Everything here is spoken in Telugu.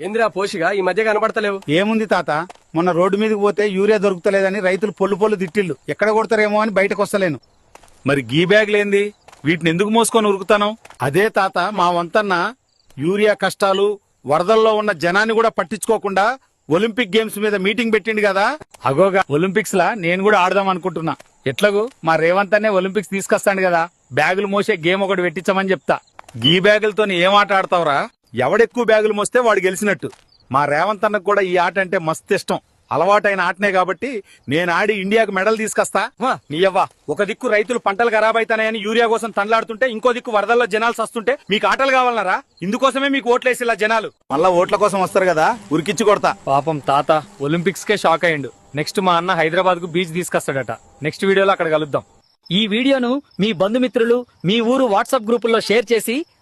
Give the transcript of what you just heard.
ఏందిరా పోషిగా? ఈ మధ్య కనబడతలేవు ఏముంది తాత? మొన్న రోడ్డు మీదకి పోతే యూరియా దొరుకుతలేదని రైతులు పొల్లు పొల్లు తిట్టిల్లు ఎక్కడ కొడతారేమో అని బయటకు వస్తలేను మరి గీ బ్యాగ్లేంది? వీటిని ఎందుకు మోసుకొని ఉరుకుతాను? అదే తాత మా వంతన్న యూరియా కష్టాలు వరదల్లో ఉన్న జనాన్ని కూడా పట్టించుకోకుండా ఒలింపిక్ గేమ్స్ మీద మీటింగ్ పెట్టిండు కదా? అగోగా. ఒలింపిక్స్ లా నేను కూడా ఆడదాం అనుకుంటున్నా. ఎట్లాగూ? మా రేవంత్ అనే ఒలింపిక్స్ తీసుకొస్తాడు కదా. బ్యాగులు మోసే గేమ్ ఒకటి పెట్టించమని చెప్తా. గీ బ్యాగులతో ఏం ఆట ఆడతావురా? ఎవడెక్కువ బ్యాగులు మోస్తే వాడు గెలిచినట్టు. మా రేవంత్ అన్నకు కూడా ఈ ఆట అంటే మస్తు ఇష్టం. అలవాటైన ఆటనే కాబట్టి నేను ఆడి ఇండియాకు మెడల్ తీసుకొస్తా. నీయవ్వా ఒక దిక్కు రైతులు పంటలు ఖరాబ్ అవుతాయని యూరియా కోసం తండ్లాడుతుంటే ఇంకో దిక్కు వరదల్లో జనాలు సస్తుంటే మీకు ఆటలు కావాలన్నారా? ఇందుకోసమే మీకు ఓట్లేసి ఇలా జనాలు. మళ్ళా ఓట్ల కోసం వస్తారు కదా ఉరికిచ్చి కొడతా. పాపం తాత ఒలింపిక్స్ కే షాక్ అయ్యిండు. నెక్స్ట్ మా అన్న హైదరాబాద్కు బీచ్ తీసుకొస్తాడట. నెక్స్ట్ వీడియోలో అక్కడ కలుద్దాం. ఈ వీడియోను మీ బంధుమిత్రులు మీ ఊరు వాట్సాప్ గ్రూపుల్లో షేర్ చేసి